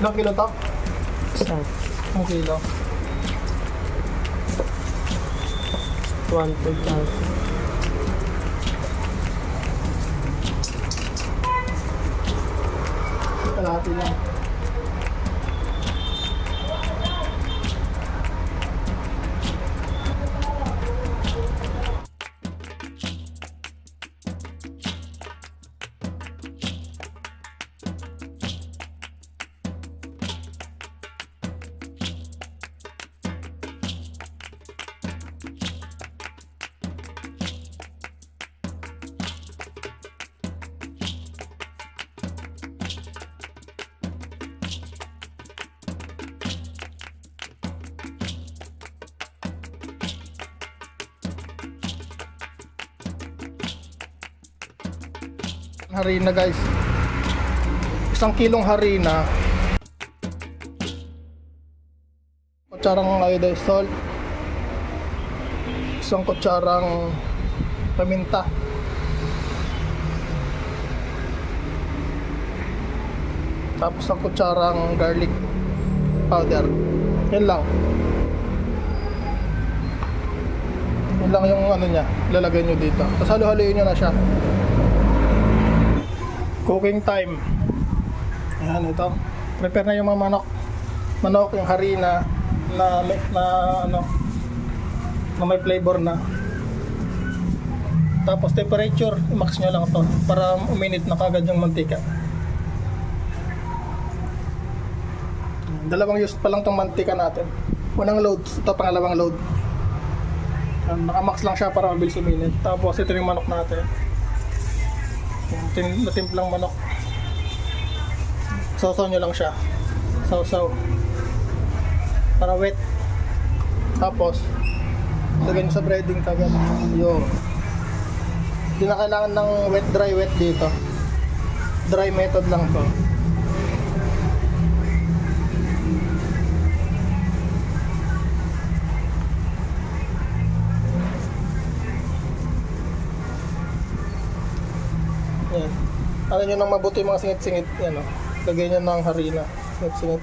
Ilang kilo to? Isa. Ilang kilo? 1,000. Harina guys. Isang kilong harina. Kutsarang iodized salt. Isang kutsarang paminta. Tapos ang kutsarang garlic powder. Yan lang. Yan lang yung ano niya, lalagay nyo dito. Tapos halo-haloyin nyo na siya. Cooking time. Ayan ito. Prepare na yung mga manok. Manok, yung harina na, may- na ano na may flavor na. Tapos temperature, max nyo lang to para uminit na kagad yung mantika. Dalawang use pa lang tong mantika natin. Unang load, ito pangalawang load. Ayan, Naka-max lang siya para mabilis uminit. Tapos ito yung manok natin. Natimplang manok. Sausaw nyo lang siya. Sausaw. Para wet. Tapos, lagyan nyo sa breading kagad. Yun. Hindi na kailangan ng wet, dry, wet dito. Dry method lang to. Ano nyo nang mabuti mga singit-singit. Yan o. Lagay nyo ng harina. Singit-singit.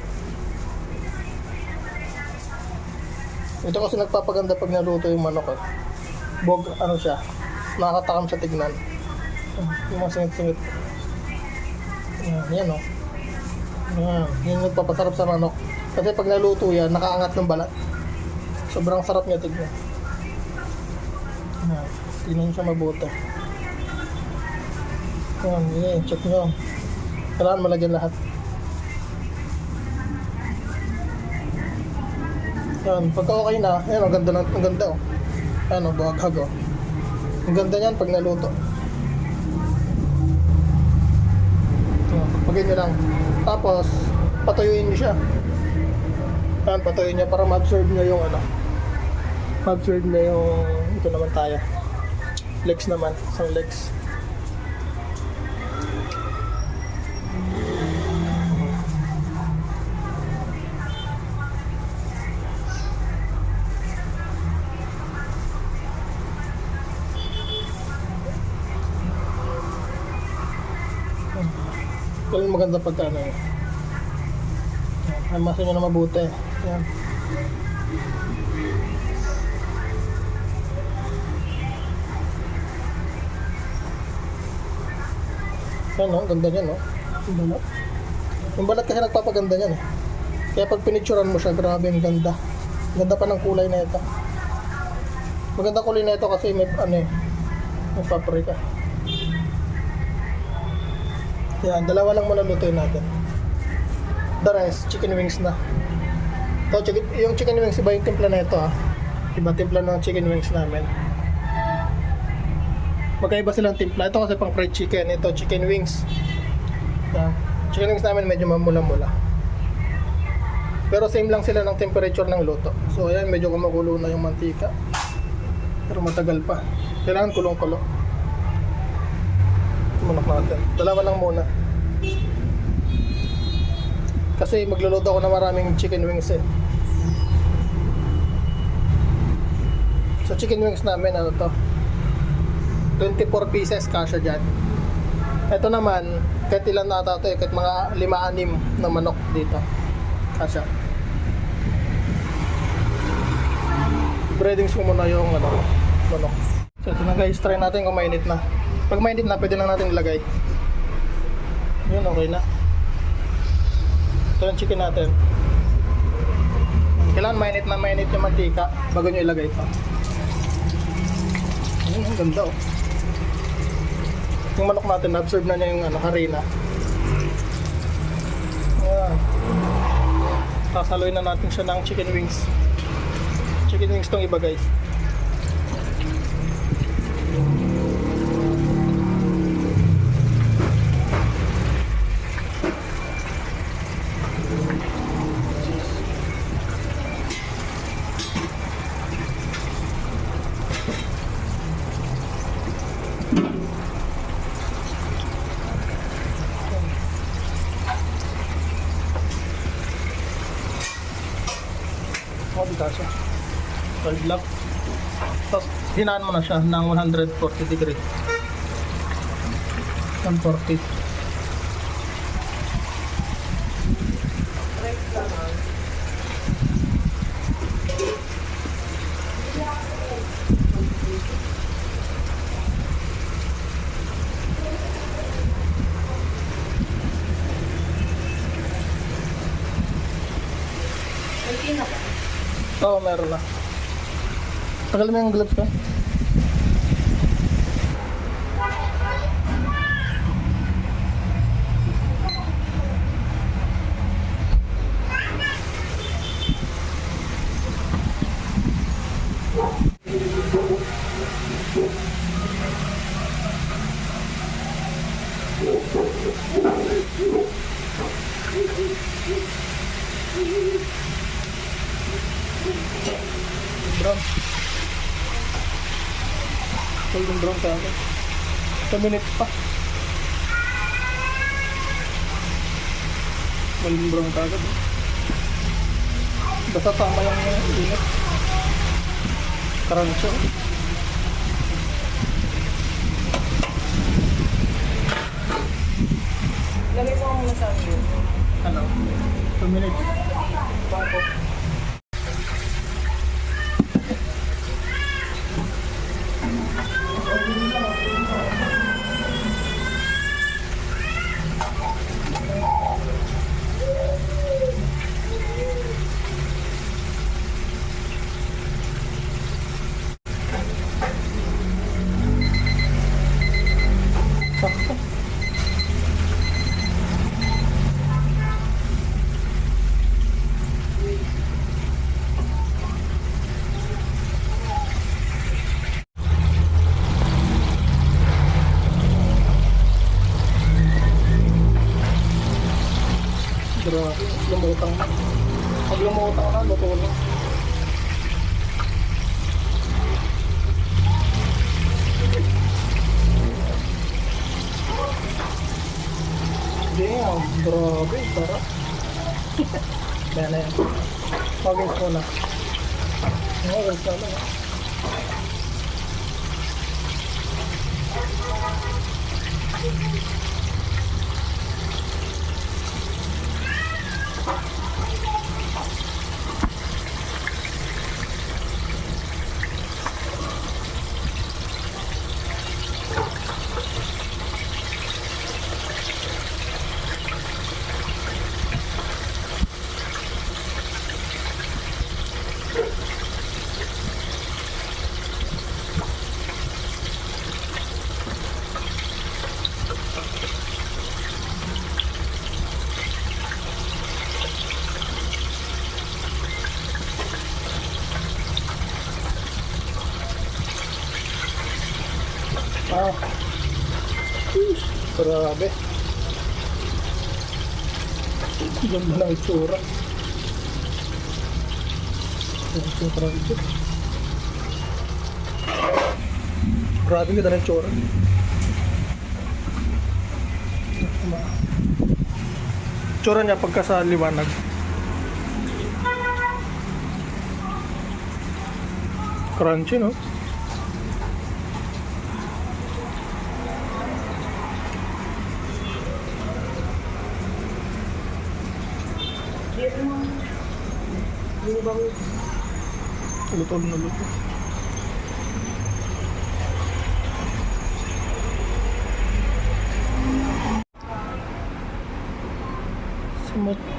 Ito kasi nagpapaganda pag naluto yung manok eh. Bog, ano siya. Nakakatakam siya tignan. Yung mga singit-singit. Yan, yan o. Yan. Yan nagpapasarap sa manok. Kasi pag naluto yan, nakaangat ng balat. Sobrang sarap niya tignan. Yan. Tignan siya mabuti. Yan, yun, check nyo. Kailangan malagyan lahat. Yan, pagka okay na, yan, ang ganda, ng- ang ganda oh. Ano, buhaghag oh. Ang ganda niyan pag naluto. Yan, pagpagin nyo lang. Tapos, patuyuin nyo siya. Yan, patuyuin nyo para ma-absorb nyo yung ano. Ma-absorb nyo yung, ito naman tayo. Legs naman, isang legs. Yung maganda pagka ano. Yan. Hamasin nyo na mabuti. Yan. Yan no, ganda niyan no. Yung balat. Yung balat kasi nagpapaganda niyan eh. Kaya pag pinicturan mo siya, grabe ang ganda. Ganda pa ng kulay na ito. Maganda kulay na ito kasi may ano eh, may paprika. Yan, dalawa lang muna lutuin natin. The rest, chicken wings na. Ito, chicken, yung chicken wings, iba yung timpla na ito ha. Iba timpla ng chicken wings namin. Magkaiba silang timpla. Ito kasi pang fried chicken. Ito, chicken wings. Yan. Chicken wings namin medyo mamula-mula. Pero same lang sila ng temperature ng luto. So ayan, medyo kumukulo na yung mantika. Pero matagal pa. Kailangan kulong-kulo. Manok natin. Dalawa lang muna. Kasi magluluto ako ng maraming chicken wings eh. So chicken wings namin ano to? 24 pieces kasha dyan. Ito naman Kahit ilan na ata ito eh, kahit mga lima-anim na manok dito. Kasya. Breadings ko muna yung ano, manok. So ito na guys, try natin kung mainit na. Pag mainit na, pwede na natin ilagay. Yun, okay na. Ito yung chicken natin. Kailangan mainit na mainit yung mantika bago nyo ilagay ito. Ayun, ang ganda oh. Yung manok natin, na-absorb na niya yung ano, harina. Ayan. Sasaloy na natin siya ng chicken wings. Chicken wings tong iba guys. Kasya. 12 lang. Tapos, hinaan mo na siya ng 140 degree. 140. Oo, meron na. Tagal mo yung gloves ko. Brown. Golden brown ka ako. Sa minute pa. Golden brown ka agad. Basta tama yung init. Karancho. Lagay mo ang yun. Ano? 2 minutes. Bangko. Sakto. Grabe, lumutang na. Pag lumutang na, luto na. Damn, grabe, sarap. Kaya na yan. Pagins ko na. Pagins na lang. Ah. Uy, grabe. Ganda ng itsura. Itsura ito. Grabe ganda ng itsura. Itsura niya pagka sa liwanag. Crunchy, no? Hindi mo ba Luto na luto. Sumot.